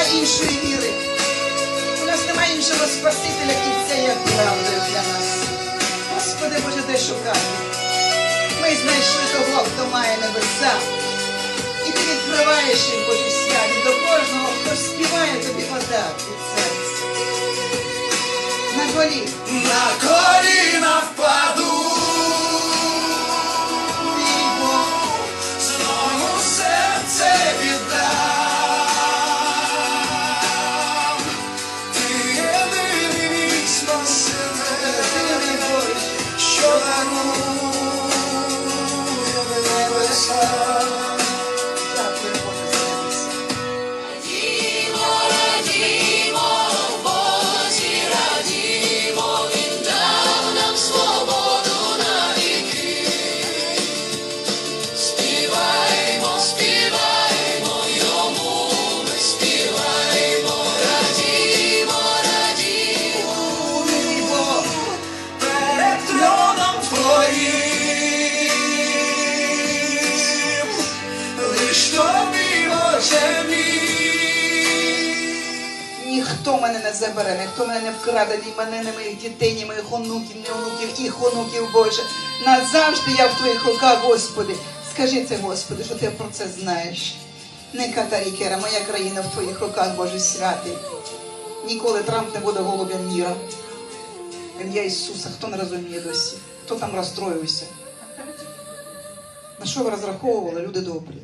немає іншої віри. У нас немає іншого Спасителя і це є правдою для нас. Господи Боже, де шукати? Ми знайшли того, хто має небеса. І ти відкриваєш їм Божі святі до кожного, хто співає тобі вода від серця. На голі. Небеса. Ніхто мене не забере, ніхто мене не вкраде, ні мене, ні моїх дітей, ні моїх онуків, ні онуків, їх онуків, Боже. Назавжди я в твоїх руках, Господи. Скажи це, Господи, що ти про це знаєш. Не Катарікера, моя країна в твоїх руках, Боже святий. Ніколи Трамп не буде голубем міра. Ім'я Ісуса, хто не розуміє досі, хто там розстроївся. На що ви розраховували, люди добрі?